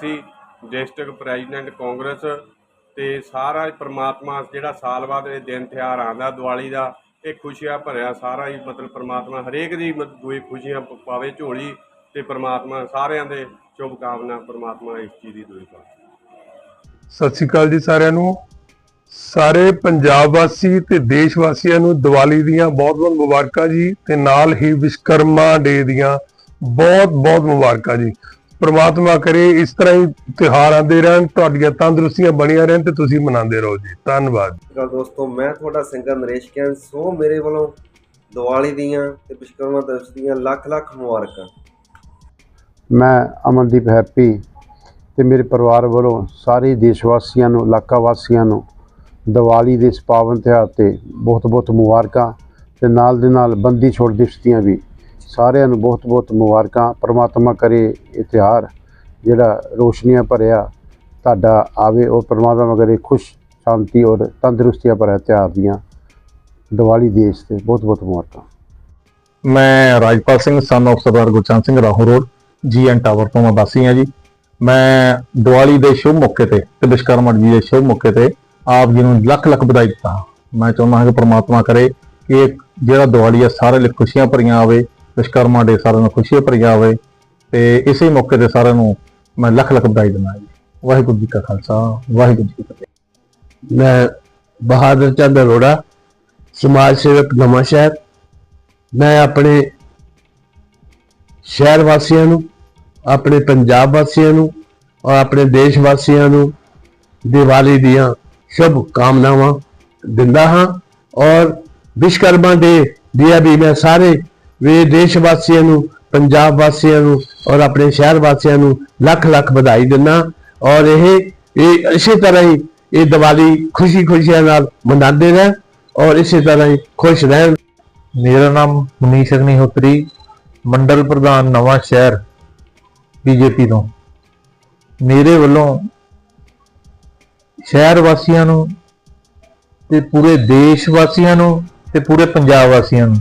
Council district president Congress ਤੇ ਸਾਰਾ ਪ੍ਰਮਾਤਮਾ ਜਿਹੜਾ ਸਾਲ ਬਾਅਦ ਇਹ ਦਿਨ ਤਿਉਹਾਰ ਆਉਂਦਾ, ਦੀਵਾਲੀ ਦਾ, ਇਹ ਖੁਸ਼ੀਆਂ ਭਰਿਆ ਸਾਰਾ ਹੀ ਮਤਲਬ ਪ੍ਰਮਾਤਮਾ ਹਰੇਕ ਦੀ ਮ- ਖੁਸ਼ੀਆਂ ਪਾਵੇ ਝੋਲੀ ਤੇ ਪ੍ਰਮਾਤਮਾ ਸਾਰਿਆਂ ਦੇ ਸ਼ੁਭ ਕਾਮਨਾ ਪ੍ਰਮਾਤਮਾ ਇਸ ਚੀਜ਼ ਦੀ ਦੂਈ ਪਾਵੇ ਸਤਿ ਸ਼੍ਰੀ ਅਕਾਲ ਜੀ ਸਾਰਿਆਂ ਨੂੰ। ਸਾਰੇ ਪੰਜਾਬ ਵਾਸੀ ਤੇ ਦੇਸ਼ ਵਾਸੀਆਂ ਨੂੰ ਦੀਵਾਲੀ ਦੀਆਂ ਬਹੁਤ-ਬਹੁਤ ਮੁਬਾਰਕਾਂ ਜੀ ਤੇ ਨਾਲ ਹੀ ਵਿਸ਼ਕਰਮਾ ਡੇ ਦੀਆਂ ਬਹੁਤ-ਬਹੁਤ ਮੁਬਾਰਕਾਂ ਜੀ। ਪ੍ਰਮਾਤਮਾ ਕਰੇ ਇਸ ਤਰ੍ਹਾਂ ਹੀ ਤਿਉਹਾਰ ਆਉਂਦੇ ਰਹਿਣ ਤੁਹਾਡੀਆਂ ਤੰਦਰੁਸਤੀਆਂ ਬਣੀਆਂ ਰਹਿਣ ਤੇ ਤੁਸੀਂ ਮਨਾਉਂਦੇ ਰਹੋ ਜੀ। ਧੰਨਵਾਦ। ਅਕਾਲ ਦੋਸਤੋ ਮੈਂ ਤੁਹਾਡਾ ਸਿੰਗਰ ਨਰੇਸ਼ ਕੈਨ ਸੋ ਮੇਰੇ ਵੱਲੋਂ ਦੀਵਾਲੀ ਦੀਆਂ ਤੇ ਵਿਸ਼ਕਰਮਾ ਦਿਵਸ ਦੀਆਂ ਲੱਖ ਲੱਖ ਮੁਬਾਰਕਾਂ। ਮੈਂ ਅਮਨਦੀਪ ਹੈਪੀ ਤੇ ਮੇਰੇ ਪਰਿਵਾਰ ਵੱਲੋਂ ਸਾਰੇ ਦੇਸ਼ ਵਾਸੀਆਂ ਨੂੰ ਇਲਾਕਾ ਵਾਸੀਆਂ ਨੂੰ ਦੀਵਾਲੀ ਦੇ ਇਸ ਪਾਵਨ ਤਿਉਹਾਰ ਤੇ ਬਹੁਤ-ਬਹੁਤ ਮੁਬਾਰਕਾਂ ਤੇ ਨਾਲ ਦੇ ਨਾਲ ਬੰਦੀ ਛੋੜ ਦਿਵਸ ਦੀਆਂ ਵੀ ਸਾਰਿਆਂ ਨੂੰ ਬਹੁਤ-ਬਹੁਤ ਮੁਬਾਰਕਾਂ। ਪ੍ਰਮਾਤਮਾ ਕਰੇ ਇਹ ਤਿਉਹਾਰ, ਜਿਹੜਾ ਰੋਸ਼ਨੀਆਂ ਭਰਿਆ ਤੁਹਾਡਾ ਆਵੇ ਔਰ ਪ੍ਰਮਾਤਮਾ ਕਰੇ ਖੁਸ਼, ਸ਼ਾਂਤੀ ਔਰ ਤੰਦਰੁਸਤੀਆਂ ਭਰਿਆ ਤਿਉਹਾਰ ਦੀਆਂ ਦੀਵਾਲੀ ਦੇਸ਼ ਤੇ ਬਹੁਤ-ਬਹੁਤ ਮੁਬਾਰਕਾਂ। ਮੈਂ Rajpal Singh son of Sardar Gurchand Singh Rahon road, GN tower ਤੋਂ ਵਾਸੀ ਹਾਂ ਜੀ। ਮੈਂ ਦੀਵਾਲੀ ਦੇ ਸ਼ੁਭ ਮੌਕੇ ਤੇ ਤੇ ਵਿਸ਼ਕਰਮਾ ਜੀ ਦੇ ਸ਼ੁਭ ਮੌਕੇ ਤੇ ਆਪ ਜੀ ਨੂੰ ਲੱਖ ਲੱਖ ਵਧਾਈ ਦਿੱਤਾ। ਮੈਂ ਚਾਹੁੰਦਾ ਹਾਂ ਕਿ ਪ੍ਰਮਾਤਮਾ ਕਰੇ ਕਿ ਇਹ ਜਿਹੜਾ ਦੀਵਾਲੀ ਆ, ਸਾਰੇ ਲਈ ਖੁਸ਼ੀਆਂ ਭਰੀਆਂ ਆਵੇ ਵਿਸ਼ਕਰਮਾ ਡੇ ਸਾਰਿਆਂ ਨੂੰ ਖੁਸ਼ੀਆਂ ਭਰੀਆਂ ਹੋਵੇ ਤੇ ਇਸੇ ਮੌਕੇ ਤੇ ਸਾਰਿਆਂ ਨੂੰ ਮੈਂ ਲੱਖ ਲੱਖ ਵਧਾਈ ਦਿੰਦਾ ਜੀ। ਵਾਹਿਗੁਰੂ ਜੀ ਕਾ ਖਾਲਸਾ, ਵਾਹਿਗੁਰੂ ਜੀ ਕੀ ਫਤਿਹ। ਮੈਂ ਬਹਾਦਰ ਚੰਦ ਅਰੋੜਾ, ਸਮਾਜ ਸੇਵਕ ਨਵਾਂ ਸ਼ਹਿਰ। ਮੈਂ ਆਪਣੇ ਸ਼ਹਿਰ ਵਾਸੀਆਂ ਨੂੰ, ਆਪਣੇ ਪੰਜਾਬ ਵਾਸੀਆਂ ਨੂੰ ਔਰ ਆਪਣੇ ਦੇਸ਼ ਵਾਸੀਆਂ ਨੂੰ ਦੀਵਾਲੀ ਦੀਆਂ ਸ਼ੁਭ ਕਾਮਨਾਵਾਂ ਦਿੰਦਾ ਹਾਂ ਔਰ ਵਿਸ਼ਕਰਮਾ ਦੇ ਦੀਆਂ ਵੀ ਮੈਂ ਸਾਰੇ ਵੀ ਦੇਸ਼ ਵਾਸੀਆਂ ਨੂੰ, ਪੰਜਾਬ ਵਾਸੀਆਂ ਨੂੰ ਔਰ ਆਪਣੇ ਸ਼ਹਿਰ ਵਾਸੀਆਂ ਨੂੰ ਲੱਖ ਲੱਖ ਵਧਾਈ ਦਿੰਦਾ ਔਰ ਇਹ ਇਹ ਇਸੇ ਤਰ੍ਹਾਂ ਹੀ ਇਹ ਦੀਵਾਲੀ ਖੁਸ਼ੀ ਖੁਸ਼ੀਆਂ ਨਾਲ ਮਨਾਉਂਦੇ ਰਹਿਣ ਔਰ ਇਸੇ ਤਰ੍ਹਾਂ ਹੀ ਖੁਸ਼ ਰਹਿਣ। ਮੇਰਾ ਨਾਮ ਮਨੀਸ਼ ਅਗਨੀਹੋਤਰੀ, ਮੰਡਲ ਪ੍ਰਧਾਨ ਨਵਾਂ ਸ਼ਹਿਰ, ਬੀਜੇਪੀ ਤੋਂ। ਮੇਰੇ ਵੱਲੋਂ ਸ਼ਹਿਰ ਵਾਸੀਆਂ ਨੂੰ ਤੇ ਪੂਰੇ ਦੇਸ਼ ਵਾਸੀਆਂ ਨੂੰ ਤੇ ਪੂਰੇ ਪੰਜਾਬ ਵਾਸੀਆਂ ਨੂੰ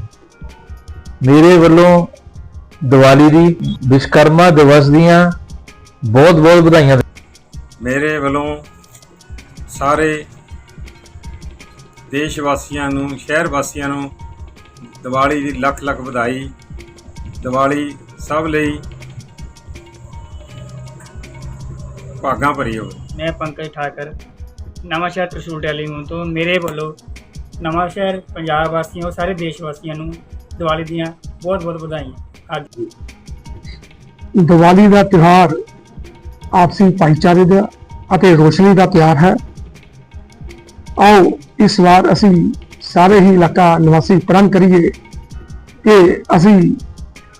ਮੇਰੇ ਵੱਲੋਂ ਦੀਵਾਲੀ ਦੀ ਵਿਸ਼ਕਰਮਾ ਦਿਵਸ ਦੀਆਂ ਬਹੁਤ ਬਹੁਤ ਵਧਾਈਆਂ ਮੇਰੇ ਵੱਲੋਂ ਸਾਰੇ ਦੇਸ਼ ਵਾਸੀਆਂ ਨੂੰ ਸ਼ਹਿਰ ਵਾਸੀਆਂ ਨੂੰ ਦੀਵਾਲੀ ਦੀ ਲੱਖ ਲੱਖ ਵਧਾਈ। ਦੀਵਾਲੀ ਸਭ ਲਈ ਭਾਗਾਂ ਭਰੀ ਹੋਵੇ। ਮੈਂ ਪੰਕਜ ਠਾਕਰ ਨਵਾਂ ਸ਼ਹਿਰ ਤ੍ਰਿਸ਼ੂਲ ਟੈਲੀਮੂਨ ਤੋਂ ਮੇਰੇ ਵੱਲੋਂ ਨਵਾਂ ਸ਼ਹਿਰ ਪੰਜਾਬ ਵਾਸੀਆਂ ਸਾਰੇ ਦੇਸ਼ ਵਾਸੀਆਂ ਨੂੰ ਦੀਵਾਲੀ ਦੀਆਂ ਬਹੁਤ ਬਹੁਤ ਵਧਾਈਆਂ। ਅੱਜ ਦੀਵਾਲੀ ਦਾ ਤਿਉਹਾਰ ਆਪਸੀ ਭਾਈਚਾਰੇ ਦਾ ਅਤੇ ਰੋਸ਼ਨੀ ਦਾ ਤਿਉਹਾਰ ਹੈ। ਆਓ ਇਸ ਵਾਰ ਅਸੀਂ ਸਾਰੇ ਹੀ ਇਲਾਕਾ ਨਿਵਾਸੀ ਪ੍ਰਣ ਕਰੀਏ ਕਿ ਅਸੀਂ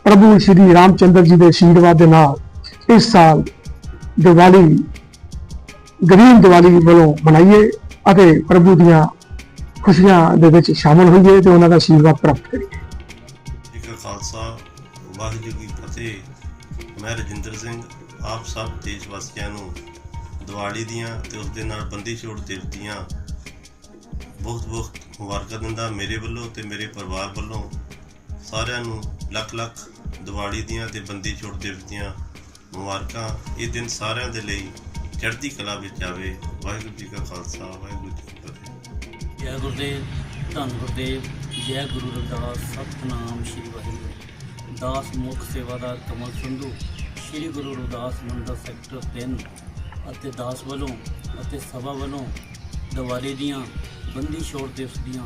ਪ੍ਰਭੂ ਸ਼੍ਰੀ ਰਾਮਚੰਦਰ ਜੀ ਦੇ ਆਸ਼ੀਰਵਾਦ ਦੇ ਨਾਲ ਇਸ ਸਾਲ ਦੀਵਾਲੀ, ਗਰੀਬ ਦੀਵਾਲੀ ਵੱਲੋਂ ਮਨਾਈਏ ਅਤੇ ਪ੍ਰਭੂ ਦੀਆਂ ਖੁਸ਼ੀਆਂ ਦੇ ਵਿੱਚ ਸ਼ਾਮਲ ਹੋਈਏ ਤੇ ਉਹਨਾਂ ਦਾ ਆਸ਼ੀਰਵਾਦ ਪ੍ਰਾਪਤ ਕਰੀਏ। ਵਾਹਿਗੁਰੂ ਜੀ ਕੀ ਫਤਿਹ। ਮੈਂ ਰਜਿੰਦਰ ਸਿੰਘ, ਆਪ ਸਭ ਦੇਸ਼ ਵਾਸੀਆਂ ਨੂੰ ਦੀਵਾਲੀ ਦੀਆਂ ਤੇ ਉਸ ਦੇ ਨਾਲ ਬੰਦੀ ਛੋੜ ਦਿਵਸ ਦੀਆਂ ਬਹੁਤ ਬਹੁਤ ਮੁਬਾਰਕਾਂ ਦਿੰਦਾ ਮੇਰੇ ਵੱਲੋਂ ਤੇ ਮੇਰੇ ਪਰਿਵਾਰ ਵੱਲੋਂ। ਸਾਰਿਆਂ ਨੂੰ ਲੱਖ ਲੱਖ ਦੀਵਾਲੀ ਦੀਆਂ ਤੇ ਬੰਦੀ ਛੋੜ ਦਿਵਸ ਦੀਆਂ ਮੁਬਾਰਕਾਂ। ਇਹ ਦਿਨ ਸਾਰਿਆਂ ਦੇ ਲਈ ਚੜ੍ਹਦੀ ਕਲਾ ਵਿੱਚ ਆਵੇ। ਵਾਹਿਗੁਰੂ ਜੀ ਕਾ ਖਾਲਸਾ, ਵਾਹਿਗੁਰੂ ਜੀ ਕੀ ਫਤਿਹ। ਜੈ ਗੁਰਦੇਵ, ਧੰਨ ਗੁਰਦੇਵ, ਜੈ ਗੁਰੂ ਰਵਿਦਾਸ, ਸਤਨਾਮ ਸ੍ਰੀ ਵਾਹਿਗੁਰੂ। ਦਾਸ ਮੁਖ ਸੇਵਾਦਾਰ ਕਮਲ ਸੰਧੂ ਸ੍ਰੀ ਗੁਰੂ ਰਵਿਦਾਸ ਮੰਦਰ ਸੈਕਟਰ 3 ਅਤੇ ਦਾਸ ਵੱਲੋਂ ਅਤੇ ਸਭਾ ਵੱਲੋਂ ਦੀਵਾਲੀ ਦੀਆਂ ਬੰਦੀ ਛੋੜ ਦਿਵਸ ਦੀਆਂ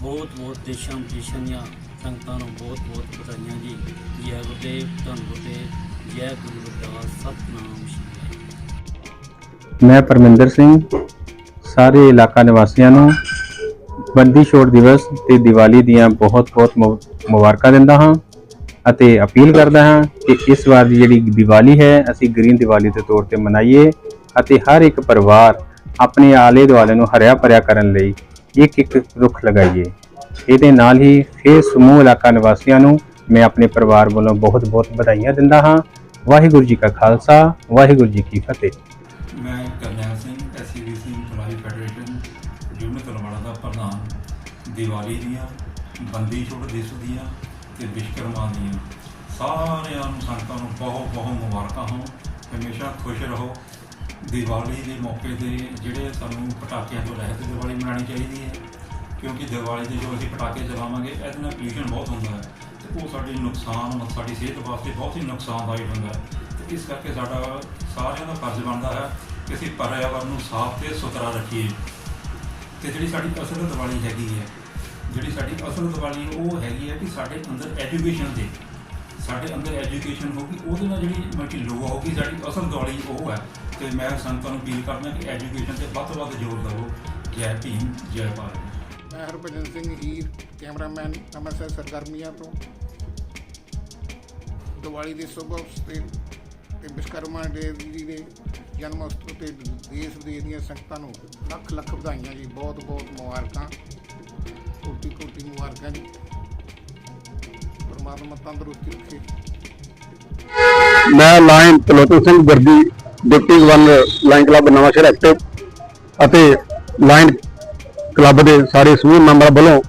ਬਹੁਤ ਬਹੁਤ ਦੇਸ਼ਾਂ ਵਿਦੇਸ਼ਾਂ ਦੀਆਂ ਸੰਗਤਾਂ ਨੂੰ ਬਹੁਤ ਬਹੁਤ ਵਧਾਈਆਂ ਜੀ ਜੈ ਗੁਰਦੇਵ ਧੰਨ ਗੁਰਦੇਵ ਜੈ ਗੁਰੂ ਰਵਿਦਾਸ ਸਤਨਾਮ ਮੈਂ ਪਰਮਿੰਦਰ ਸਿੰਘ, ਸਾਰੇ ਇਲਾਕਾ ਨਿਵਾਸੀਆਂ ਨੂੰ ਬੰਦੀ ਛੋੜ ਦਿਵਸ ਤੇ ਦੀਵਾਲੀ ਦੀਆਂ ਬਹੁਤ-ਬਹੁਤ ਮੁ- ਮੁਬਾਰਕਾਂ ਦਿੰਦਾ ਹਾਂ। ਅਤੇ ਅਪੀਲ ਕਰਦਾ ਹਾਂ ਕਿ ਇਸ ਵਾਰ ਦੀ ਜਿਹੜੀ ਦੀਵਾਲੀ ਹੈ, ਅਸੀਂ ਗ੍ਰੀਨ ਦੀਵਾਲੀ ਦੇ ਤੌਰ ਤੇ ਮਨਾਈਏ ਅਤੇ ਹਰ ਇੱਕ ਪਰਿਵਾਰ ਆਪਣੇ ਆਲੇ ਦੁਆਲੇ ਨੂੰ ਹਰਿਆ ਭਰਿਆ ਕਰਨ ਲਈ ਇੱਕ ਇੱਕ ਰੁੱਖ ਲਗਾਈਏ। ਇਹਦੇ ਨਾਲ ਹੀ ਫਿਰ ਸਮੂਹ ਇਲਾਕਾ ਨਿਵਾਸੀਆਂ ਨੂੰ ਮੈਂ ਆਪਣੇ ਪਰਿਵਾਰ ਵੱਲੋਂ ਬਹੁਤ-ਬਹੁਤ ਵਧਾਈਆਂ ਦਿੰਦਾ ਹਾਂ। ਵਾਹਿਗੁਰੂ ਜੀ ਕਾ ਖਾਲਸਾ, ਵਾਹਿਗੁਰੂ ਜੀ ਕੀ ਫਤਿਹ। ਮੈਂ Karnail Singh SCBC employee federation, unit Talwara ਦਾ ਪ੍ਰਧਾਨ। ਦੀਵਾਲੀ ਦੀਆਂ, ਬੰਦੀ ਛੋੜ ਦਿਵਸ ਦੀਆਂ ਤੇ ਵਿਸ਼ਕਰਮਾ ਦੀਆਂ ਸਾਰਿਆਂ ਨੂੰ, ਸੰਗਤਾਂ ਨੂੰ ਬਹੁਤ ਬਹੁਤ ਮੁਬਾਰਕਾਂ ਹੋਣ। ਹਮੇਸ਼ਾ ਖੁਸ਼ ਰਹੋ। ਦੀਵਾਲੀ ਦੇ ਮੌਕੇ ਤੇ ਜਿਹੜੇ ਸਾਨੂੰ ਪਟਾਕਿਆਂ ਤੋਂ ਰਹਿਤ ਦੀਵਾਲੀ ਮਨਾਉਣੀ ਚਾਹੀਦੀ ਹੈ, ਕਿਉਂਕਿ ਦੀਵਾਲੀ ਦੇ ਜੋ ਅਸੀਂ ਪਟਾਕੇ ਚਲਾਵਾਂਗੇ, ਇਹਦੇ ਨਾਲ ਪੋਲੂਸ਼ਨ ਬਹੁਤ ਹੁੰਦਾ ਹੈ। ਤੇ ਉਹ ਸਾਡੇ ਨੁਕਸਾਨ, ਸਾਡੀ ਸਿਹਤ ਵਾਸਤੇ ਬਹੁਤ ਹੀ ਨੁਕਸਾਨਦਾਇਕ ਹੁੰਦਾ ਹੈ। ਤੇ ਇਸ ਕਰਕੇ ਸਾਡਾ ਸਾਰਿਆਂ ਦਾ ਫਰਜ਼ ਬਣਦਾ ਹੈ ਕਿ ਅਸੀਂ ਪਰਿਆਵਰਨ ਨੂੰ ਸਾਫ਼ ਤੇ ਸੁਥਰਾ ਰੱਖੀਏ। ਤੇ ਜਿਹੜੀ ਸਾਡੀ ਅਸਲ ਦੀਵਾਲੀ ਹੈਗੀ ਹੈ ਜਿਹੜੀ ਸਾਡੀ ਅਸਲ ਦੀਵਾਲੀ ਉਹ ਹੈਗੀ ਹੈ ਕਿ ਸਾਡੇ ਅੰਦਰ ਐਜੂਕੇਸ਼ਨ ਦੇ, ਸਾਡੇ ਅੰਦਰ ਐਜੂਕੇਸ਼ਨ ਹੋਊਗੀ, ਉਹਦੇ ਨਾਲ ਜਿਹੜੀ ਮਲਟੀ ਲੋ ਹੋਊਗੀ, ਸਾਡੀ ਅਸਲ ਦੀਵਾਲੀ ਉਹ ਹੈ। ਤੇ ਮੈਂ ਸੰਗਤਾਂ ਨੂੰ ਅਪੀਲ ਕਰਦਾ ਕਿ ਐਜੂਕੇਸ਼ਨ ਤੇ ਵੱਧ ਤੋਂ ਵੱਧ ਜ਼ੋਰ ਦਿਓ ਜੈ ਭੀਮ, ਜੈ ਭਾਰਤ। ਮੈਂ ਹਰਭਜਨ ਸਿੰਘ ਹੀਰ, ਕੈਮਰਾਮੈਨ, ਅੰਮ੍ਰਿਤਸਰ ਸਰਗਰਮੀਆਂ ਤੋਂ। ਦੀਵਾਲੀ ਦੇ ਸ਼ੁਭ ਅਵਸਰ ਤੇ ਤੇ ਵਿਸ਼ਕਰਮਾ ਡੇ ਜੀ ਦੇ ਜਨਮ ਅਵਸਰ ਤੇ ਦੇਸ਼ ਵਿਦੇਸ਼ ਦੀਆਂ ਸੰਗਤਾਂ ਨੂੰ ਲੱਖ ਲੱਖ ਵਧਾਈਆਂ ਜੀ ਬਹੁਤ ਬਹੁਤ ਮੁਬਾਰਕਾਂ। ਕੋਟੀ ਕੋਟੀ ਮੁਬਾਰਕਾਂ ਜੀ। ਪਰਮਾਤਮਾ ਤੰਦਰੁਸਤੀ ਰੱਖੇ। ਮੈਂ ਲਾਇਨ ਤਲੋਤਨ ਸਿੰਘ ਵਰਦੀ deputy governor lion club Nawanshahr active ਅਤੇ ਲਾਇਨ ਕਲੱਬ ਦੇ ਸਾਰੇ ਸਮੂਹ ਮੈਂਬਰਾਂ ਵੱਲੋਂ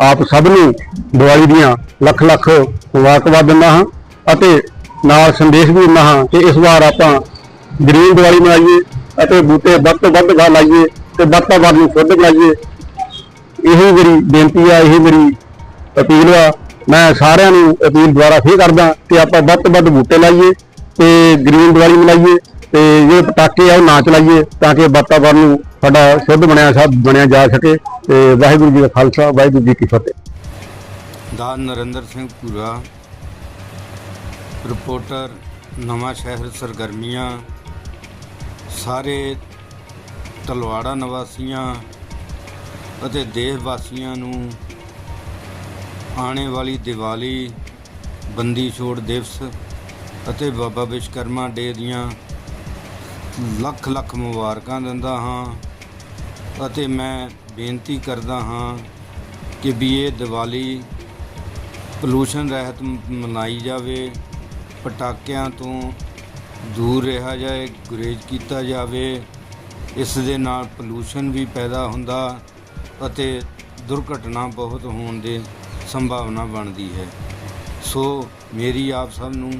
ਆਪ ਸਭ ਨੂੰ ਦੀਵਾਲੀ ਦੀਆਂ ਲੱਖ ਲੱਖ ਮੁਬਾਰਕਬਾਦ ਦਿੰਦਾ ਹਾਂ ਅਤੇ ਨਾਲ ਸੰਦੇਸ਼ ਵੀ ਦਿੰਦਾ ਹਾਂ ਕਿ ਇਸ ਵਾਰ ਆਪਾਂ ਗ੍ਰੀਨ ਦੀਵਾਲੀ ਮਨਾਈਏ ਅਤੇ ਬੂਟੇ ਵੱਧ ਤੋਂ ਵੱਧ ਗਾ ਲਾਈਏ ਤੇ ਵੱਧ ਤੋਂ ਵੱਧ ਨੂੰ ਸ਼ੁੱਧ ਬਣਾਈਏ ਇਹੀ ਮੇਰੀ ਬੇਨਤੀ ਆ, ਇਹੀ ਮੇਰੀ ਅਪੀਲ ਆ। ਮੈਂ ਸਾਰਿਆਂ ਨੂੰ ਅਪੀਲ ਦੁਆਰਾ ਫੇਰ ਕਰਦਾ ਕਿ ਆਪਾਂ ਵੱਧ ਤੋਂ ਵੱਧ ਬੂਟੇ ਲਾਈਏ ਤੇ ਗ੍ਰੀਨ ਦੀਵਾਲੀ ਮਨਾਈਏ ਤੇ ਜਿਹੜੇ ਪਟਾਕੇ ਆ ਉਹ ਨਾ ਚਲਾਈਏ ਤਾਂ ਕਿ ਵਾਤਾਵਰਨ ਨੂੰ ਸਾਡਾ ਸ਼ੁੱਧ ਬਣਿਆ ਸਭ ਬਣਿਆ ਜਾ ਸਕੇ ਤੇ ਵਾਹਿਗੁਰੂ ਜੀ ਦਾ ਖਾਲਸਾ, ਵਾਹਿਗੁਰੂ ਜੀ ਕੀ ਫਤਿਹ। ਦਾ ਨਰਿੰਦਰ ਸਿੰਘ ਪੂਰਾ ਰਿਪੋਰਟਰ, ਨਵਾਂ ਸ਼ਹਿਰ ਸਰਗਰਮੀਆਂ, ਸਾਰੇ ਤਲਵਾੜਾ ਨਿਵਾਸੀਆਂ ਅਤੇ ਦੇਸ਼ ਵਾਸੀਆਂ ਨੂੰ ਆਉਣੇ ਵਾਲੀ ਦੀਵਾਲੀ, ਬੰਦੀ ਛੋੜ ਦਿਵਸ ਅਤੇ ਬਾਬਾ ਵਿਸ਼ਕਰਮਾ ਡੇ ਦੀਆਂ ਲੱਖ ਲੱਖ ਮੁਬਾਰਕਾਂ ਦਿੰਦਾ ਹਾਂ ਅਤੇ ਮੈਂ ਬੇਨਤੀ ਕਰਦਾ ਹਾਂ ਕਿ ਵੀ ਇਹ ਦੀਵਾਲੀ ਪੋਲੂਸ਼ਨ ਰਹਿਤ ਮ- ਮਨਾਈ ਜਾਵੇ, ਪਟਾਕਿਆਂ ਤੋਂ ਦੂਰ ਰਿਹਾ ਜਾਏ, ਗੁਰੇਜ਼ ਕੀਤਾ ਜਾਵੇ, ਇਸ ਦੇ ਨਾਲ ਪੋਲੂਸ਼ਨ ਵੀ ਪੈਦਾ ਹੁੰਦਾ। ਅਤੇ ਦੁਰਘਟਨਾ ਬਹੁਤ ਹੋਣ ਦੇ ਸੰਭਾਵਨਾ ਬਣਦੀ ਹੈ। ਸੋ ਮੇਰੀ ਆਪ ਸਭ ਨੂੰ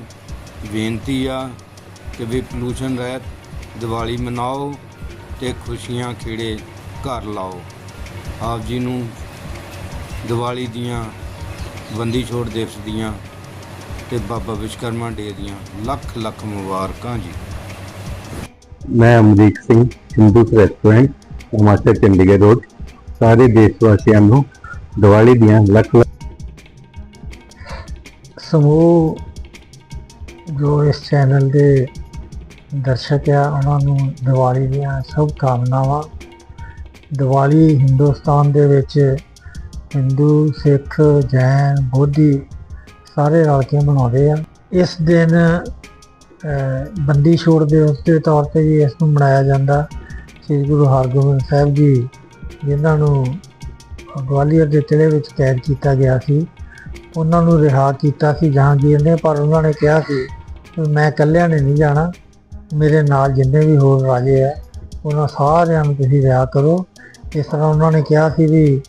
ਬੇਨਤੀ ਆ ਕਿ ਵੀ ਪੋਲੂਸ਼ਨ ਰਹਿਤ ਦੀਵਾਲੀ ਮਨਾਓ ਤੇ ਖੁਸ਼ੀਆਂ ਖੇੜੇ ਘਰ ਲਾਓ। ਆਪ ਜੀ ਨੂੰ ਦੀਵਾਲੀ ਦੀਆਂ ਬੰਦੀ ਛੋੜ ਦਿਵਸ ਦੀਆਂ ਤੇ ਬਾਬਾ ਵਿਸ਼ਕਰਮਾ ਡੇ ਦੀਆਂ ਲੱਖ ਲੱਖ ਮੁਬਾਰਕਾਂ ਜੀ। ਮੈਂ ਅਮਰੀਕ ਸਿੰਘ ਹਿੰਦੂ ਰੈਸਟੋਰੈਂਟ ਹਿਮਾਚਲ ਚੰਡੀਗੜ੍ਹ ਰੋਡ। ਸਾਰੇ ਦੇਸ਼ ਵਾਸੀਆਂ ਨੂੰ ਦੀਵਾਲੀ ਦੀਆਂ ਲੱਖ ਲੱਖ ਸਮੂਹ ਜੋ ਇਸ ਚੈਨਲ ਦੇ ਦਰਸ਼ਕ ਆ, ਉਹਨਾਂ ਨੂੰ ਦੀਵਾਲੀ ਦੀਆਂ ਸਭ ਕਾਮਨਾਵਾਂ। ਦੀਵਾਲੀ ਹਿੰਦੁਸਤਾਨ ਦੇ ਵਿੱਚ ਹਿੰਦੂ, ਸਿੱਖ, ਜੈਨ, ਬੋਧੀ ਸਾਰੇ ਰਲ ਕੇ ਮਨਾਉਂਦੇ ਆ। ਇਸ ਦਿਨ ਬੰਦੀ ਛੋੜ ਦਿਵਸ ਦੇ ਤੌਰ ਤੇ ਵੀ ਇਸ ਨੂੰ ਮਨਾਇਆ ਜਾਂਦਾ। ਸ੍ਰੀ ਗੁਰੂ ਹਰਗੋਬਿੰਦ ਸਾਹਿਬ ਜੀ ਜਿਨ੍ਹਾਂ ਨੂੰ ਗਵਾਲੀਅਰ ਦੇ ਕਿਲ੍ਹੇ ਵਿੱਚ ਕੈਦ ਕੀਤਾ ਗਿਆ ਸੀ, ਉਹਨਾਂ ਨੂੰ ਰਿਹਾ ਕੀਤਾ ਸੀ ਜਹਾਂਗੀਰ ਨੇ, ਪਰ ਉਹਨਾਂ ਨੇ ਕਿਹਾ ਸੀ ਕਿ ਮੈਂ ਇਕੱਲਿਆਂ ਨੇ ਨਹੀਂ ਜਾਣਾ, ਮੇਰੇ ਨਾਲ ਜਿੰਨੇ ਵੀ ਹੋਰ ਰਾਜੇ ਆ, ਉਹਨਾਂ ਸਾਰਿਆਂ ਨੂੰ ਤੁਸੀਂ ਰਿਹਾ ਕਰੋ। ਇਸ ਤਰ੍ਹਾਂ ਉਹਨਾਂ ਨੇ ਕਿਹਾ ਸੀ ਵੀ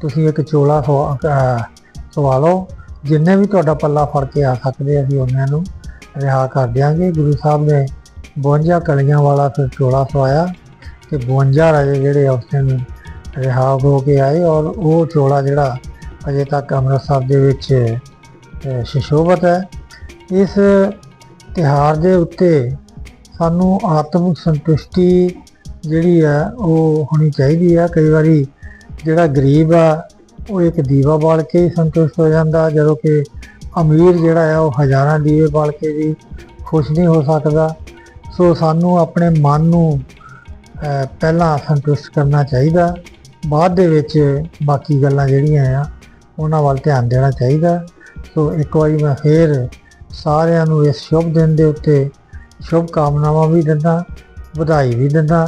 ਤੁਸੀਂ ਇੱਕ ਚੋਲਾ ਸਵਾ ਸਵਾ ਲਓ ਜਿੰਨੇ ਵੀ ਤੁਹਾਡਾ ਪੱਲਾ ਫੜ ਕੇ ਆ ਸਕਦੇ ਅਸੀਂ ਉਹਨਾਂ ਨੂੰ ਰਿਹਾ ਕਰ ਦਿਆਂਗੇ। ਗੁਰੂ ਸਾਹਿਬ ਨੇ 52 ਕਲੀਆਂ ਵਾਲਾ ਫਿਰ ਚੋਲਾ ਸਵਾਇਆ ਤੇ 52 ਰਾਜੇ ਜਿਹੜੇ ਉਸ ਦਿਨ ਰਿਹਾ ਹੋ ਕੇ ਆਏ ਔਰ ਉਹ ਚੋਲਾ ਜਿਹੜਾ ਅਜੇ ਤੱਕ ਅੰਮ੍ਰਿਤਸਰ ਦੇ ਵਿੱਚ ਅਹ, ਸੁਸ਼ੋਭਿਤ ਹੈ। ਇਸ ਤਿਉਹਾਰ ਦੇ ਉੱਤੇ ਸਾਨੂੰ ਆਤਮਿਕ ਸੰਤੁਸ਼ਟੀ ਜਿਹੜੀ ਹੈ ਉਹ ਹੋਣੀ ਚਾਹੀਦੀ ਹੈ। ਕਈ ਵਾਰੀ ਜਿਹੜਾ ਗਰੀਬ ਆ ਉਹ ਇੱਕ ਦੀਵਾ ਬਾਲ ਕੇ ਹੀ ਸੰਤੁਸ਼ਟ ਹੋ ਜਾਂਦਾ ਜਦੋਂ ਕਿ ਅਮੀਰ ਜਿਹੜਾ ਆ ਉਹ ਹਜ਼ਾਰਾਂ ਦੀਵੇ ਬਾਲ ਕੇ ਵੀ ਖੁਸ਼ ਨਹੀਂ ਹੋ ਸਕਦਾ। ਸੋ ਸਾਨੂੰ ਆਪਣੇ ਮਨ ਨੂੰ ਪਹਿਲਾਂ ਸੰਤੁਸ਼ਟ ਕਰਨਾ ਚਾਹੀਦਾ। ਬਾਅਦ ਦੇ ਵਿੱਚ ਬਾਕੀ ਗੱਲਾਂ ਜਿਹੜੀਆਂ ਆ, ਉਹਨਾਂ ਵੱਲ ਧਿਆਨ ਦੇਣਾ ਚਾਹੀਦਾ। ਸੋ ਇੱਕ ਵਾਰੀ ਮੈਂ ਫੇਰ ਸਾਰਿਆਂ ਨੂੰ ਇਸ ਸ਼ੁਭ ਦਿਨ ਦੇ ਉੱਤੇ ਸ਼ੁਭ ਕਾਮਨਾਵਾਂ ਵੀ ਦਿੰਦਾ, ਵਧਾਈ ਵੀ ਦਿੰਦਾ।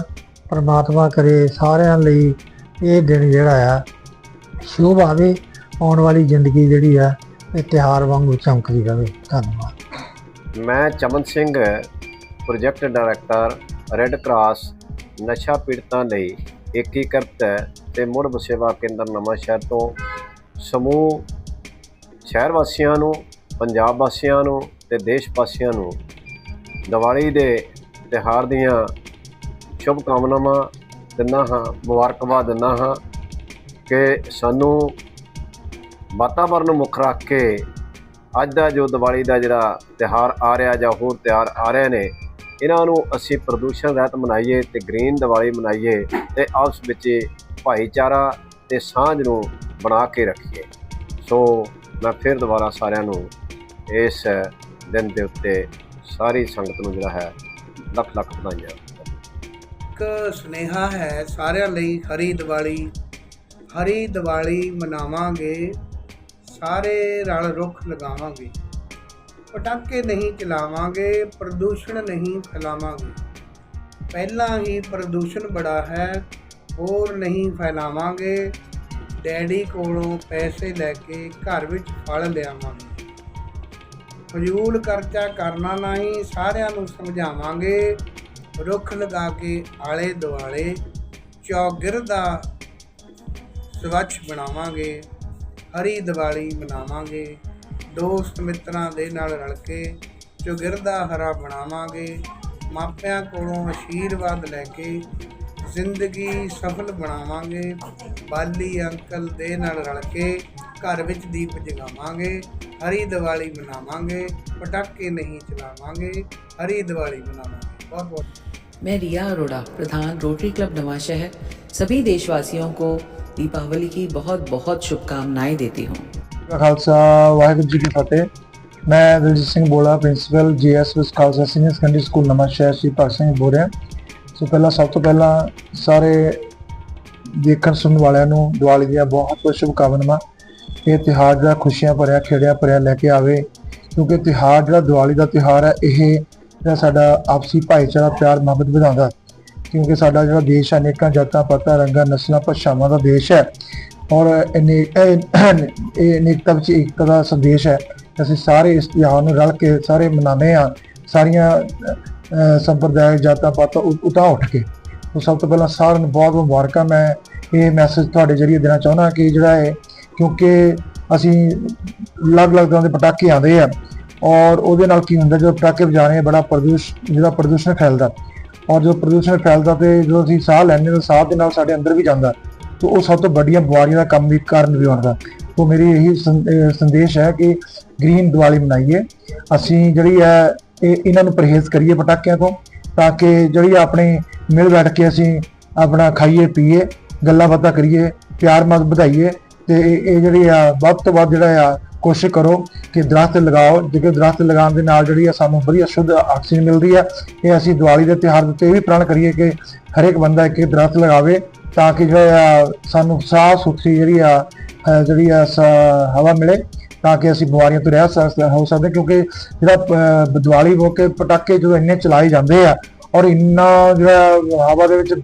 ਪਰਮਾਤਮਾ ਕਰੇ ਸਾਰਿਆਂ ਲਈ ਇਹ ਦਿਨ ਜਿਹੜਾ ਆ, ਸ਼ੁਭ ਆਵੇ, ਆਉਣ ਵਾਲੀ ਜ਼ਿੰਦਗੀ ਜਿਹੜੀ ਆ, ਇਹ ਤਿਉਹਾਰ ਵਾਂਗੂ ਚਮਕਦੀ ਰਹੇ ਧੰਨਵਾਦ। ਮੈਂ Chaman Singh project director red cross ਨਸ਼ਾ ਪੀੜਤਾਂ ਲਈ ਏਕੀਕ੍ਰਿਤ ਹੈ ਤੇ ਮੁੜ ਸੇਵਾ ਕੇਂਦਰ ਨਵਾਂ ਸ਼ਹਿਰ ਤੋਂ ਸਮੂਹ ਸ਼ਹਿਰ ਵਾਸੀਆਂ ਨੂੰ ਪੰਜਾਬ ਵਾਸੀਆਂ ਨੂੰ ਤੇ ਦੇਸ਼ ਵਾਸੀਆਂ ਨੂੰ ਦੀਵਾਲੀ ਦੇ ਤਿਉਹਾਰ ਦੀਆਂ ਸ਼ੁਭ ਕਾਮਨਾਵਾਂ ਦਿੰਦਾ ਹਾਂ ਮੁਬਾਰਕਬਾਦ ਦਿੰਦਾ ਹਾਂ ਕਿ ਸਾਨੂੰ ਵਾਤਾਵਰਨ ਨੂੰ ਮੁੱਖ ਰੱਖ ਕੇ ਅੱਜ ਦਾ ਜੋ ਦੀਵਾਲੀ ਦਾ ਜਿਹੜਾ ਤਿਉਹਾਰ ਆ ਰਿਹਾ ਜਾਂ ਹੋਰ ਤਿਉਹਾਰ ਆ ਰਹੇ ਨੇ ਇਹਨਾਂ ਨੂੰ ਅਸੀਂ ਪ੍ਰਦੂਸ਼ਣ ਰਹਿਤ ਮਨਾਈਏ ਤੇ ਗ੍ਰੀਨ ਦੀਵਾਲੀ ਮਨਾਈਏ ਤੇ ਆਪਸ ਵਿੱਚ ਭਾਈਚਾਰਾ ਤੇ ਸਾਂਝ ਨੂੰ ਬਣਾ ਕੇ ਰੱਖੀਏ। ਸੋ ਮੈਂ ਫਿਰ ਦੁਬਾਰਾ ਸਾਰਿਆਂ ਨੂੰ ਇਸ ਦਿਨ ਦੇ ਉੱਤੇ ਸਾਰੀ ਸੰਗਤ ਨੂੰ ਜਿਹੜਾ ਹੈ, ਲੱਖ ਲੱਖ ਵਧਾਈਆਂ। ਇੱਕ ਸੁਨੇਹਾ ਹੈ, ਸਾਰਿਆਂ ਲਈ ਹਰੀ ਦੀਵਾਲੀ ਹਰੀ ਦੀਵਾਲੀ ਮਨਾਵਾਂਗੇ, ਸਾਰੇ ਰਲ ਰੁੱਖ ਲਗਾਵਾਂਗੇ। ਪਟਾਕੇ ਨਹੀਂ ਚਲਾਵਾਂਗੇ, ਪ੍ਰਦੂਸ਼ਣ ਨਹੀਂ ਫੈਲਾਵਾਂਗੇ। ਪਹਿਲਾਂ ਹੀ ਪ੍ਰਦੂਸ਼ਣ ਬੜਾ ਹੈ, ਹੋਰ ਨਹੀਂ ਫੈਲਾਵਾਂਗੇ। ਡੈਡੀ ਕੋਲੋਂ ਪੈਸੇ ਲੈ ਕੇ ਘਰ ਵਿੱਚ ਫਲ ਲਿਆਵਾਂਗੇ। ਫਜ਼ੂਲ ਖਰਚਾ ਕਰਨਾ ਨਹੀਂ, ਸਾਰਿਆਂ ਨੂੰ ਸਮਝਾਵਾਂਗੇ। ਰੁੱਖ ਲਗਾ ਕੇ ਆਲੇ ਦੁਆਲੇ ਚੌਗਿਰਦਾ ਸਵੱਛ ਬਣਾਵਾਂਗੇ, ਹਰੀ ਦੀਵਾਲੀ ਮਨਾਵਾਂਗੇ। ਦੋਸਤ ਮਿੱਤਰਾਂ ਦੇ ਨਾਲ ਰਲ ਕੇ ਚੌਗਿਰਦਾ ਹਰਾ ਬਣਾਵਾਂਗੇ ਮਾਪਿਆਂ ਕੋਲੋਂ ਆਸ਼ੀਰਵਾਦ ਲੈ ਕੇ ਜ਼ਿੰਦਗੀ ਸਫਲ ਬਣਾਵਾਂਗੇ ਬਾਲੀ ਅੰਕਲ ਦੇ ਨਾਲ ਰਲ ਕੇ ਘਰ ਵਿੱਚ ਦੀਪ ਜਗਾਵਾਂਗੇ ਹਰੀ ਦੀਵਾਲੀ ਮਨਾਵਾਂਗੇ ਪਟਾਕੇ ਨਹੀਂ ਚਲਾਵਾਂਗੇ ਹਰੀ ਦੀਵਾਲੀ ਮਨਾਵਾਂਗੇ ਬਹੁਤ ਬਹੁਤ मैं रिया अरोड़ा प्रधान रोटरी क्लब नवा शहर सभी देशवासियों को दीपावली की बहुत बहुत शुभकामनाएं देती हूँ ਦਾ ਖਾਲਸਾ, ਵਾਹਿਗੁਰੂ ਜੀ ਕੀ ਫਤਿਹ। ਮੈਂ Diljit Singh Bola, principal GS Khalsa senior secondary school, Nawan Shahr Shri Bhagat Singh ਬੋਲ ਰਿਹਾ। ਸੋ ਪਹਿਲਾਂ ਸਭ ਤੋਂ ਪਹਿਲਾਂ ਸਾਰੇ ਦੇਖਣ ਸੁਣਨ ਵਾਲਿਆਂ ਨੂੰ ਦੀਵਾਲੀ ਦੀਆਂ ਬਹੁਤ ਬਹੁਤ ਸ਼ੁਭਕਾਮਨਾਵਾਂ। ਇਹ ਤਿਉਹਾਰ ਜਿਹੜਾ ਖੁਸ਼ੀਆਂ ਭਰਿਆ, ਖੇੜਿਆ ਭਰਿਆ ਲੈ ਕੇ ਆਵੇ, ਕਿਉਂਕਿ ਤਿਉਹਾਰ ਜਿਹੜਾ ਦੀਵਾਲੀ ਦਾ ਤਿਉਹਾਰ ਹੈ, ਇਹ ਜਿਹੜਾ ਸਾਡਾ ਆਪਸੀ ਭਾਈਚਾਰਾ, ਪਿਆਰ, ਮੁਹੱਬਤ ਵਧਾਉਂਦਾ ਕਿਉਂਕਿ ਸਾਡਾ ਜਿਹੜਾ ਦੇਸ਼ ਹੈ, ਅਨੇਕਾਂ ਜਾਤਾਂ ਪਾਤਾਂ ਰੰਗਾਂ, ਨਸਲਾਂ, ਭਾਸ਼ਾਵਾਂ ਦਾ ਦੇਸ਼ ਹੈ। ਔਰ ਇਹ ਇਹ ਅਨੇਕਤਾ ਵਿੱਚ ਏਕਤਾ ਦਾ ਸੰਦੇਸ਼ ਹੈ ਅਸੀਂ ਸਾਰੇ ਇਸ ਤਿਉਹਾਰ ਨੂੰ ਰਲ ਕੇ ਸਾਰੇ ਮਨਾਉਂਦੇ ਆ ਸਾਰੀਆਂ ਅਹ, ਸੰਪਰਦਾਇ ਜਾਤਾਂ ਪਾਤਾਂ ਉ- ਉਤਾਂ ਉੱਠ ਕੇ। ਉਹ ਸਭ ਤੋਂ ਪਹਿਲਾਂ ਸਾਰਿਆਂ ਨੂੰ ਬਹੁਤ ਮੁਬਾਰਕਾਂ ਮੈਂ ਇਹ ਮੈਸੇਜ ਤੁਹਾਡੇ ਜਰੀਏ ਦੇਣਾ ਚਾਹੁੰਦਾ ਕਿ ਜਿਹੜਾ ਹੈ ਕਿਉਂਕਿ ਅਸੀਂ ਅਲੱਗ-ਅਲੱਗ ਤਰ੍ਹਾਂ ਦੇ ਪਟਾਕੇ ਆਉਂਦੇ ਆ ਔਰ ਉਹਦੇ ਨਾਲ ਕੀ ਹੁੰਦਾ ਜਦੋਂ ਪਟਾਕੇ ਵਜਾਣੇ ਆ ਬੜਾ ਪ੍ਰਦੂਸ਼ ਜਿਹੜਾ ਪ੍ਰਦੂਸ਼ਣ ਫੈਲਦਾ। ਔਰ ਜਦੋਂ ਪ੍ਰਦੂਸ਼ਣ ਫੈਲਦਾ ਤੇ ਜਦੋਂ ਅਸੀਂ ਸਾਹ ਲੈਂਦੇ ਹਾਂ ਤਾਂ ਸਾਹ ਦੇ ਨਾਲ ਸਾਡੇ ਅੰਦਰ ਵੀ ਜਾਂਦਾ। ਤੇ ਉਹ ਸਭ ਤੋਂ ਵੱਡੀਆਂ ਬਿਮਾਰੀਆਂ ਦਾ ਕੰਮ ਵੀ ਕਾਰਨ ਵੀ ਬਣਦਾ। ਤੋਂ ਮੇਰੀ ਇਹੀ ਸੰਦੇਸ਼ ਹੈ ਕਿ ਗ੍ਰੀਨ ਦੀਵਾਲੀ ਮਨਾਈਏ। ਅਸੀਂ ਜਿਹੜੀ ਹੈ, ਇਹ ਇਹਨਾਂ ਨੂੰ ਪਰਹੇਜ਼ ਕਰੀਏ ਪਟਾਕਿਆਂ ਤੋਂ ਤਾਂ ਕਿ ਜਿਹੜੀ ਆਪਣੀ ਮਿਲ ਬੈਠ ਕੇ ਅਸੀਂ ਆਪਣਾ ਖਾਈਏ, ਪੀਏ, ਗੱਲਾਂ ਬਾਤਾਂ ਕਰੀਏ, ਪਿਆਰ ਮਤ ਵਧਾਈਏ ਤੇ ਇਹ ਇਹ ਜਿਹੜੀ ਆ, ਵੱਧ ਤੋਂ ਵੱਧ ਜਿਹੜਾ ਆ, ਕੋਸ਼ਿਸ਼ ਕਰੋ ਕਿ ਦਰਖਤ ਲਗਾਓ। ਜਿਹੜੇ ਦਰਖਤ ਲਗਾਉਣ ਦੇ ਨਾਲ ਜਿਹੜੀ ਆ, ਸਾਨੂੰ ਵਧੀਆ ਸ਼ੁੱਧ ਆਕਸੀਜਨ ਮਿਲਦੀ ਆ, ਇਹ ਅਸੀਂ ਦੀਵਾਲੀ ਦੇ ਤਿਉਹਾਰ ਦੇ ਉੱਤੇ ਇਹ ਵੀ ਪ੍ਰਣ ਕਰੀਏ ਕਿ ਹਰੇਕ ਬੰਦਾ ਇੱਕ ਇੱਕ ਦਰਖਤ ਲਗਾਵੇ। ਤਾਂ ਕਿ ਜਿਹੜਾ ਆ ਸਾਨੂੰ ਸਾਫ਼ ਸੁਥਰੀ ਜਿਹੜੀ ਆ ਜਿਹੜੀ ਆ ਸ- ਹਵਾ ਮਿਲੇ ਤਾਂ ਕਿ ਅਸੀਂ ਬਿਮਾਰੀਆਂ ਤੋਂ ਰਹਿ ਹੋ ਸਕਦੇ ਕਿਉਂਕਿ ਜਿਹੜਾ ਅਹ, ਦੀਵਾਲੀ ਮੌਕੇ ਪਟਾਕੇ ਜਦੋਂ ਇੰਨੇ ਚਲਾਏ ਜਾਂਦੇ ਆ ਔਰ ਇੰਨਾ ਜਿਹੜਾ ਹਵਾ ਦੇ ਵਿੱਚ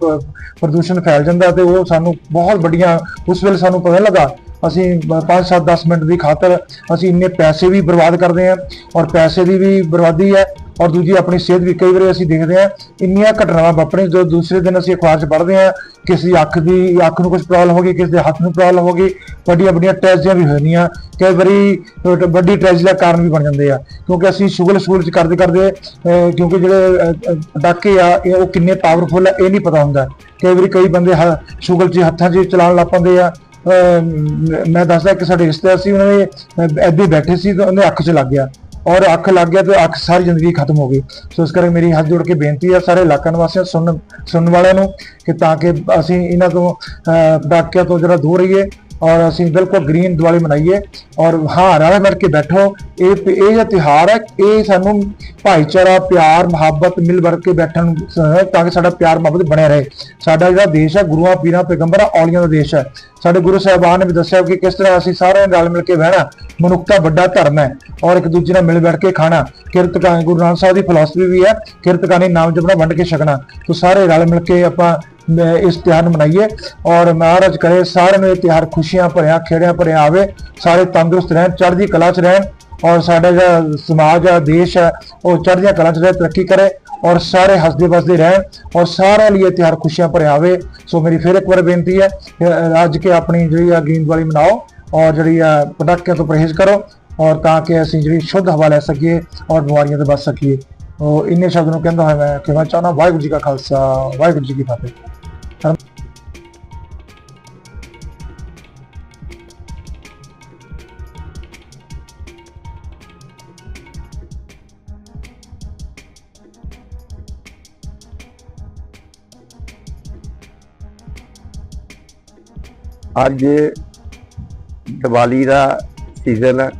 ਪ੍ਰਦੂਸ਼ਣ ਫੈਲ ਜਾਂਦਾ ਤੇ ਉਹ ਸਾਨੂੰ ਬਹੁਤ ਵੱਡੀਆਂ ਉਸ ਵੇਲੇ ਸਾਨੂੰ ਪਤਾ ਲੱਗਾ ਅਸੀਂ 5 7 10 ਮਿੰਟ ਦੀ ਖਾਤਰ ਅਸੀਂ ਇੰਨੇ ਪੈਸੇ ਵੀ ਬਰਬਾਦ ਕਰਦੇ ਹਾਂ ਔਰ ਪੈਸੇ ਦੀ ਵੀ ਬਰਬਾਦੀ ਹੈ ਔਰ ਦੂਜੀ ਆਪਣੀ ਸਿਹਤ ਵੀ ਕਈ ਵਾਰੀ ਅਸੀਂ ਦੇਖਦੇ ਹਾਂ, ਇੰਨੀਆਂ ਘਟਨਾਵਾਂ ਵਾਪਰੀਆਂ ਜੋ ਦੂਸਰੇ ਦਿਨ ਅਸੀਂ ਅਖਬਾਰ 'ਚ ਪੜ੍ਹਦੇ ਹਾਂ, ਕਿਸੇ ਦੀ ਅੱਖ ਦੀ ਅੱਖ ਨੂੰ ਕੁਝ ਪ੍ਰੋਬਲਮ ਹੋ ਗਈ, ਕਿਸੇ ਦੇ ਹੱਥ ਨੂੰ ਪ੍ਰੋਬਲਮ ਹੋ ਗਈ, ਵੱਡੀਆਂ ਵੱਡੀਆਂ ਟ੍ਰੈਜਡੀਆਂ ਵੀ ਹੋਣੀਆਂ ਕਈ ਵਾਰੀ ਵੱਡੀ ਟ੍ਰੈਜਡੀ ਦਾ ਕਾਰਨ ਵੀ ਬਣ ਜਾਂਦੇ ਆ, ਕਿਉਂਕਿ ਅਸੀਂ ਸ਼ੁਗਲ ਸ਼ੁਗਲ ਚ ਕਰਦੇ ਕਰਦੇ ਕਿਉਂਕਿ ਜਿਹੜੇ ਡਾਕੇ ਆ, ਇਹ ਉਹ ਕਿੰਨੇ ਪਾਵਰਫੁਲ ਆ, ਇਹ ਨਹੀਂ ਪਤਾ ਹੁੰਦਾ। ਕਈ ਵਾਰੀ ਕਈ ਬੰਦੇ ਹ- ਸ਼ੁਗਲ ਚ ਹੱਥਾਂ 'ਚ ਚਲਾਉਣ ਲੱਗ ਪੈਂਦੇ ਆ ਮ- ਮੈਂ ਦੱਸਦਾ ਕਿ ਸਾਡੇ ਰਿਸ਼ਤੇਦਾਰ ਸੀ, ਉਹਨਾਂ ਨੇ ਐਦੇ ਬੈਠੇ ਸੀ ਤੇ ਉਹਨੇ ਅੱਖ 'ਚ ਲੱਗ ਗਿਆ। ਔਰ ਅੱਖ ਲੱਗ ਗਿਆ ਤੇ ਅੱਖ ਸਾਰੀ ਜ਼ਿੰਦਗੀ ਖਤਮ ਹੋ ਗਈ। ਸੋ ਇਸ ਕਰਕੇ ਮੇਰੀ ਹੱਥ ਜੋੜ ਕੇ ਬੇਨਤੀ ਹੈ ਸਾਰੇ ਇਲਾਕਾ ਨਿਵਾਸੀਆਂ ਸੁਣਨ ਸੁਣਨ ਵਾਲਿਆਂ ਨੂੰ ਕਿ ਤਾਂ ਕਿ ਅਸੀਂ ਇਹਨਾਂ ਤੋਂ ਡਾਕਿਆਂ ਤੋਂ ਜਿਹੜਾ ਦੂਰ ਰਹੀਏ। ਔਰ ਅਸੀਂ ਬਿਲਕੁਲ ਗ੍ਰੀਨ ਦੀਵਾਲੀ ਮਨਾਈਏ ਔਰ ਹਾਂ ਰਲ ਮਿਲ ਕੇ ਬੈਠੋ। ਇਹ ਇਹ ਜਿਹੜਾ ਤਿਉਹਾਰ ਹੈ, ਇਹ ਸਾਨੂੰ ਭਾਈਚਾਰਾ, ਪਿਆਰ, ਮੁਹੱਬਤ, ਮਿਲ ਵਰਤ ਕੇ ਬੈਠਣ ਤਾਂ ਕਿ ਸਾਡਾ ਪਿਆਰ, ਮੁਹੱਬਤ ਬਣਿਆ ਰਹੇ। ਸਾਡਾ ਜਿਹੜਾ ਦੇਸ਼ ਹੈ, ਗੁਰੂਆਂ, ਪੀਰਾਂ, ਪੈਗੰਬਰਾਂ, ਔਲੀਆਂ ਦਾ ਦੇਸ਼ ਹੈ। ਸਾਡੇ ਗੁਰੂ ਸਾਹਿਬਾਨ ਨੇ ਵੀ ਦੱਸਿਆ ਕਿ ਕਿਸ ਤਰ੍ਹਾਂ ਅਸੀਂ ਸਾਰਿਆਂ ਨੇ ਰਲ ਮਿਲ ਕੇ ਬਹਿਣਾ, ਮਨੁੱਖਤਾ ਵੱਡਾ ਧਰਮ ਹੈ ਔਰ ਇੱਕ ਦੂਜੇ ਨਾਲ ਮਿਲ ਬੈਠ ਕੇ ਖਾਣਾ। ਕਿਰਤ ਗੁਰੂ ਨਾਨਕ ਸਾਹਿਬ ਦੀ ਫਿਲਾਸਫੀ ਵੀ ਹੈ, ਕਿਰਤ ਕਾਨੀ ਨਾਮ ਜਪਣਾ, ਵੰਡ ਕੇ ਛਕਣਾ। ਤੋਂ ਸਾਰੇ ਰਲ ਮਿਲ ਕੇ ਆਪਾਂ ਇਸ ਤਿਉਹਾਰ ਨੂੰ ਮਨਾਈਏ ਔਰ ਮਹਾਰਾਜ ਕਰੇ ਸਾਰਿਆਂ ਨੂੰ ਇਹ ਤਿਉਹਾਰ ਖੁਸ਼ੀਆਂ ਭਰਿਆ, ਖੇੜਿਆਂ ਭਰਿਆ ਆਵੇ, ਸਾਰੇ ਤੰਦਰੁਸਤ ਰਹਿਣ, ਚੜ੍ਹਦੀ ਕਲਾ 'ਚ ਰਹਿਣ ਔਰ ਸਾਡਾ ਜਿਹੜਾ ਸਮਾਜ ਆ ਦੇਸ਼ ਹੈ, ਉਹ ਚੜ੍ਹਦੀਆਂ ਕਲਾ 'ਚ ਰਹੇ, ਤਰੱਕੀ ਕਰੇ ਔਰ ਸਾਰੇ ਹੱਸਦੇ ਵਸਦੇ ਰਹਿਣ ਔਰ ਸਾਰਿਆਂ ਲਈ ਇਹ ਤਿਉਹਾਰ ਖੁਸ਼ੀਆਂ ਭਰਿਆ ਆਵੇ। ਸੋ ਮੇਰੀ ਫਿਰ ਇੱਕ ਵਾਰ ਬੇਨਤੀ ਹੈ ਅੱਜ ਕੇ ਆਪਣੀ ਜਿਹੜੀ ਆ ਗ੍ਰੀਨ ਦੀਵਾਲੀ ਮਨਾਓ ਔਰ ਜਿਹੜੀ ਆ ਪਟਾਕਿਆਂ ਤੋਂ ਪਰਹੇਜ਼ ਕਰੋ ਔਰ ਤਾਂ ਕਿ ਅਸੀਂ ਜਿਹੜੀ ਸ਼ੁੱਧ ਹਵਾ ਲੈ ਸਕੀਏ ਔਰ ਬਿਮਾਰੀਆਂ ਤੋਂ ਬਚ ਸਕੀਏ। ਉਹ ਇੰਨੇ ਸ਼ਬਦ ਨੂੰ ਕਹਿੰਦਾ ਹੋਇਆ ਮੈਂ, ਕਿ ਮੈਂ ਚਾਹੁੰਦਾ ਵਾਹਿਗੁਰੂ ਜੀ ਕਾ ਖਾਲਸਾ, ਵਾਹਿਗੁਰੂ ਜੀ ਕੀ ਫਤਿਹ। ਅੱਜ ਦੀਵਾਲੀ ਦਾ ਸੀਜ਼ਨ ਹੈ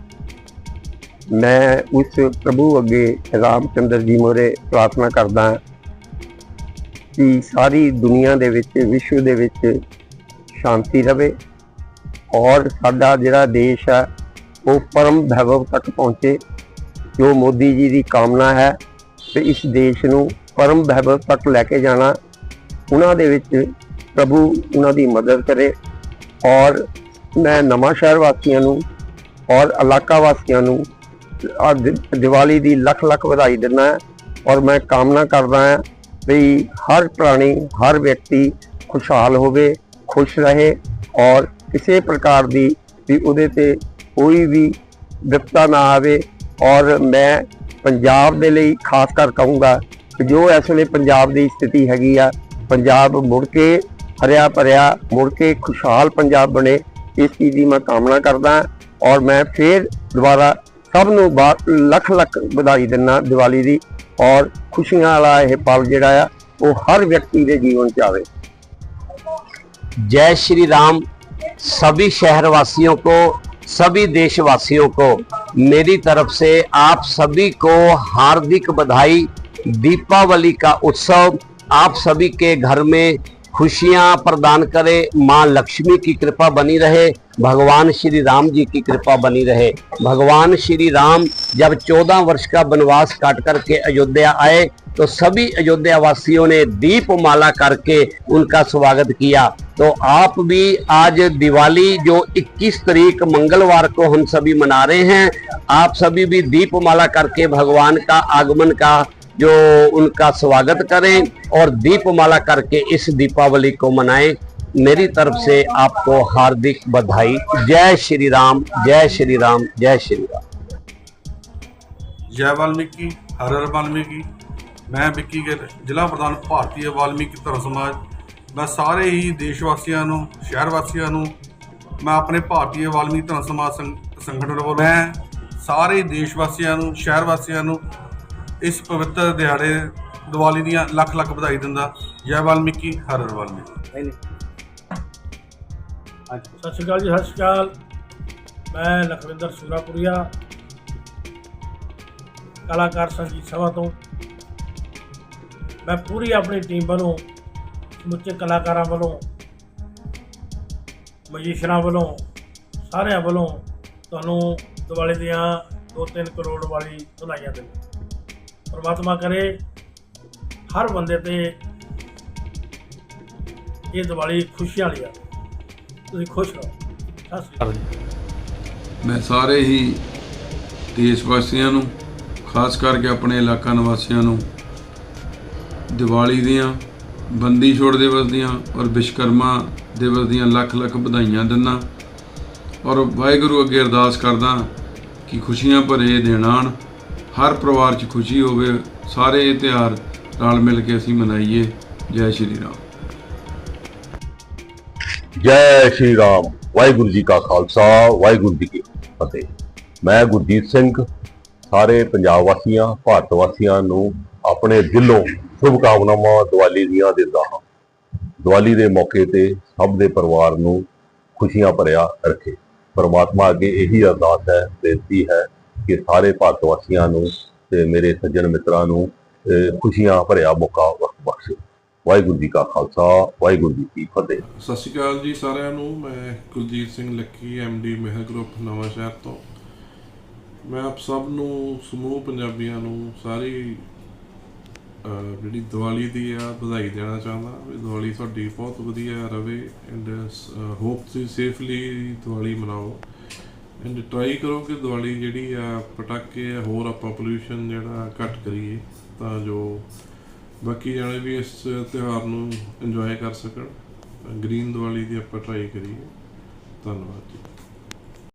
ਮੈਂ ਉਸ ਪ੍ਰਭੂ ਅੱਗੇ ਰਾਮਚੰਦਰ ਜੀ ਮੋਰੇ ਪ੍ਰਾਰਥਨਾ ਕਰਦਾ ਹਾਂ। ਕਿ ਸਾਰੀ ਦੁਨੀਆ ਦੇ ਵਿੱਚ, ਵਿਸ਼ਵ ਦੇ ਵਿੱਚ ਸ਼ਾਂਤੀ ਰਵੇ ਔਰ ਸਾਡਾ ਜਿਹੜਾ ਦੇਸ਼ ਹੈ, ਉਹ ਪਰਮ ਭੈਵਵ ਤੱਕ ਪਹੁੰਚੇ। ਜੋ ਮੋਦੀ ਜੀ ਦੀ ਕਾਮਨਾ ਹੈ ਤੇ ਇਸ ਦੇਸ਼ ਨੂੰ ਪਰਮ ਭੈਵਵ ਤੱਕ ਲੈ ਕੇ ਜਾਣਾ, ਉਹਨਾਂ ਦੇ ਵਿੱਚ ਪ੍ਰਭੂ ਉਹਨਾਂ ਦੀ ਮਦਦ ਕਰੇ ਔਰ ਮੈਂ ਨਵਾਂ ਸ਼ਹਿਰ ਵਾਸੀਆਂ ਨੂੰ ਔਰ ਇਲਾਕਾ ਵਾਸੀਆਂ ਨੂੰ ਅੱਜ ਦੀਵਾਲੀ ਦੀ ਲੱਖ ਲੱਖ ਵਧਾਈ ਦਿੰਦਾ ਹਾਂ ਔਰ ਮੈਂ ਕਾਮਨਾ ਕਰਦਾ ਹਾਂ ਵੀ ਹਰ ਪ੍ਰਾਣੀ, ਹਰ ਵਿਅਕਤੀ ਖੁਸ਼ਹਾਲ ਹੋਵੇ, ਖੁਸ਼ ਰਹੇ ਔਰ ਕਿਸੇ ਪ੍ਰਕਾਰ ਦੀ ਵੀ ਉਹਦੇ ਤੇ ਕੋਈ ਵੀ ਵਿਪਤਾ ਨਾ ਆਵੇ। ਔਰ ਮੈਂ ਪੰਜਾਬ ਦੇ ਲਈ ਖਾਸ ਕਰ ਕਹੂੰਗਾ ਕਿ ਜੋ ਇਸ ਵੇਲੇ ਪੰਜਾਬ ਦੀ ਸਥਿਤੀ ਹੈਗੀ ਆ, ਪੰਜਾਬ ਮੁੜ ਕੇ ਹਰਿਆ ਭਰਿਆ, ਮੁੜ ਕੇ ਖੁਸ਼ਹਾਲ ਪੰਜਾਬ ਬਣੇ, ਇਸ ਚੀਜ਼ ਦੀ ਮੈਂ ਕਾਮਨਾ ਕਰਦਾ ਹਾਂ ਔਰ ਮੈਂ ਫੇਰ ਦੁਬਾਰਾ ਸਭ ਨੂੰ ਬਾ- ਲੱਖ ਲੱਖ ਵਧਾਈ ਦਿੰਦਾ ਦੀਵਾਲੀ ਦੀ। ਔਰ ਖੁਸ਼ੀਆਂ ਵਾਲਾ ਇਹ ਪਲ ਜਿਹੜਾ ਆ ਉਹ ਹਰ ਵਿਅਕਤੀ ਦੇ ਜੀਵਨ ਚ ਆਵੇ जय श्री राम सभी शहरवासियों को सभी देशवासियों को मेरी तरफ से आप सभी को हार्दिक बधाई दीपावली का उत्सव आप सभी के घर में खुशियाँ प्रदान करे, माँ लक्ष्मी की कृपा बनी रहे, भगवान श्री राम जी की कृपा बनी रहे। भगवान श्री राम जब 14 वर्ष का वनवास काट करके अयोध्या आए तो सभी अयोध्या वासियों ने दीप माला करके उनका स्वागत किया। तो आप भी आज दिवाली जो 21 तारीख मंगलवार को हम सभी मना रहे हैं, आप सभी भी दीप माला करके भगवान का आगमन का जो उनका स्वागत करें और दीप माला करके इस दीपावली को मनाएं मेरी तरफ से आपको हार्दिक बधाई जय श्री राम जय श्री राम जय श्री राम ਜੈ ਵਾਲਮੀਕੀ ਹਰ ਹਰ ਵਾਲਮੀਕੀ ਮੈਂ ਵਿੱਕੀ ਗਿੱਲ ਜ਼ਿਲ੍ਹਾ ਪ੍ਰਧਾਨ ਭਾਰਤੀ ਵਾਲਮੀਕੀ ਧਰਮ ਸਮਾਜ ਮੈਂ ਸਾਰੇ ਹੀ ਦੇਸ਼ ਵਾਸੀਆਂ ਨੂੰ ਸ਼ਹਿਰ ਵਾਸੀਆਂ ਨੂੰ ਮੈਂ ਆਪਣੇ ਭਾਰਤੀ ਵਾਲਮੀਕੀ ਧਰਮ ਸਮਾਜ ਸੰਗ- ਸੰਗਠਨ ਵੱਲੋਂ ਮੈਂ ਸਾਰੇ ਦੇਸ਼ ਵਾਸੀਆਂ ਨੂੰ ਸ਼ਹਿਰ ਵਾਸੀਆਂ ਨੂੰ ਇਸ ਪਵਿੱਤਰ ਦਿਹਾੜੇ ਦੀਵਾਲੀ ਦੀਆਂ ਲੱਖ ਲੱਖ ਵਧਾਈ ਦਿੰਦਾ ਜੈ ਵਾਲਮੀਕੀ ਹਰ ਹਰ ਵਾਲਮੀਕੀ। ਸਤਿ ਸ਼੍ਰੀ ਅਕਾਲ ਜੀ ਸਤਿ ਸ਼੍ਰੀ ਅਕਾਲ। ਮੈਂ ਲਖਵਿੰਦਰ ਸੂਰਾਪੁਰੀਆ ਕਲਾਕਾਰ ਸੰਗੀਤ ਸਭਾ ਤੋਂ। ਮੈਂ ਪੂਰੀ ਆਪਣੀ ਟੀਮ ਵੱਲੋਂ ਸਮੁੱਚੇ ਕਲਾਕਾਰਾਂ ਵੱਲੋਂ ਮਜੀਸ਼ਰਾਂ ਵੱਲੋਂ ਸਾਰਿਆਂ ਵੱਲੋਂ ਤੁਹਾਨੂੰ ਦੀਵਾਲੀ ਦੀਆਂ 2-3 ਕਰੋੜ ਵਾਲੀ ਵਧਾਈਆਂ ਦਿੰਦਾ। ਪਰਮਾਤਮਾ ਕਰੇ, ਹਰ ਬੰਦੇ ਤੇ ਇਹ ਦੀਵਾਲੀ ਖੁਸ਼ੀਆਂ ਵਾਲੀ ਆ। ਤੁਸੀਂ ਖੁਸ਼ ਰਹੋ। ਸਤਿ ਸ਼੍ਰੀ ਅਕਾਲ ਮੈਂ ਸਾਰੇ ਹੀ ਦੇਸ਼ ਵਾਸੀਆਂ ਨੂੰ, ਖਾਸ ਕਰਕੇ ਆਪਣੇ ਇਲਾਕਾ ਨਿਵਾਸੀਆਂ ਨੂੰ, ਦੀਵਾਲੀ ਦੀਆਂ ਬੰਦੀ ਛੋੜ ਦਿਵਸ ਦੀਆਂ ਔਰ ਵਿਸ਼ਕਰਮਾ ਦਿਵਸ ਦੀਆਂ ਲੱਖ ਲੱਖ ਵਧਾਈਆਂ ਦਿੰਦਾ ਔਰ ਵਾਹਿਗੁਰੂ ਅੱਗੇ ਅਰਦਾਸ ਕਰਦਾ ਕਿ ਖੁਸ਼ੀਆਂ ਭਰੇ ਦਿਨ ਆਉਣ। ਹਰ ਪਰਿਵਾਰ 'ਚ ਖੁਸ਼ੀ ਹੋਵੇ, ਸਾਰੇ ਇਹ ਤਿਉਹਾਰ ਰਲ ਮਿਲ ਕੇ ਅਸੀਂ ਮਨਾਈਏ। ਜੈ ਸ਼੍ਰੀ ਰਾਮ। ਜੈ ਸ਼੍ਰੀ ਰਾਮ। ਵਾਹਿਗੁਰੂ ਜੀ ਕਾ ਖਾਲਸਾ, ਵਾਹਿਗੁਰੂ ਜੀ ਕੀ ਫਤਿਹ। ਮੈਂ ਗੁਰਜੀਤ ਸਿੰਘ, ਸਾਰੇ ਪੰਜਾਬ ਵਾਸੀਆਂ, ਭਾਰਤ ਵਾਸੀਆਂ ਨੂੰ ਆਪਣੇ ਦਿਲੋਂ ਸ਼ੁਭ ਕਾਮਨਾਵਾਂ ਦੀਵਾਲੀ ਦੀਆਂ ਦਿੰਦਾ ਹਾਂ। ਦੀਵਾਲੀ ਦੇ ਮੌਕੇ ਤੇ ਸਭ ਦੇ ਪਰਿਵਾਰ ਨੂੰ ਖੁਸ਼ੀਆਂ ਭਰਿਆ ਰੱਖੇ। ਪਰਮਾਤਮਾ ਅੱਗੇ ਇਹੀ ਅਰਦਾਸ ਹੈ, ਬੇਨਤੀ ਹੈ ਕਿ ਸਾਰੇ ਭਾਰਤ ਵਾਸੀਆਂ ਨੂੰ ਤੇ ਮੇਰੇ ਸੱਜਣ ਮਿੱਤਰਾਂ ਨੂੰ ਖੁਸ਼ੀਆਂ ਭਰਿਆ ਮੌਕਾ ਬਖਸ਼ੇ ਵਾਹਿਗੁਰੂ ਜੀ ਕਾ ਖਾਲਸਾ, ਵਾਹਿਗੁਰੂ ਜੀ ਕੀ ਫਤਿਹ। ਸਤਿ ਸ਼੍ਰੀ ਅਕਾਲ ਜੀ ਸਾਰਿਆਂ ਨੂੰ। ਮੈਂ Kuljit Singh Lucky D Mahal group, Nawan Shahr ਤੋਂ। ਮੈਂ ਆਪ ਸਭ ਨੂੰ, ਸਮੂਹ ਪੰਜਾਬੀਆਂ ਨੂੰ ਸਾਰੀ ਜਿਹੜੀ ਦੀਵਾਲੀ ਦੀ ਆ, ਵਧਾਈ ਦੇਣਾ ਚਾਹੁੰਦਾ। ਵੀ ਦੀਵਾਲੀ ਤੁਹਾਡੀ ਬਹੁਤ ਵਧੀਆ ਰਵੇ ਐਂਡ ਹੋਪ ਤੁਸੀਂ ਸੇਫਲੀ ਦੀਵਾਲੀ ਮਨਾਓ। ਐਂਡ ਟਰਾਈ ਕਰੋ ਕਿ ਦੀਵਾਲੀ ਜਿਹੜੀ ਆ ਪਟਾਕੇ ਆ, ਹੋਰ ਆਪਾਂ ਪੋਲੂਸ਼ਨ ਜਿਹੜਾ ਘੱਟ ਕਰੀਏ ਤਾਂ ਜੋ ਬਾਕੀ ਜਣੇ ਵੀ ਇਸ ਤਿਉਹਾਰ ਨੂੰ ਇੰਜੋਏ ਕਰ ਸਕਣ। ਗ੍ਰੀਨ ਦੀਵਾਲੀ ਦੀ ਆਪਾਂ ਟਰਾਈ ਕਰੀਏ। ਧੰਨਵਾਦ ਜੀ।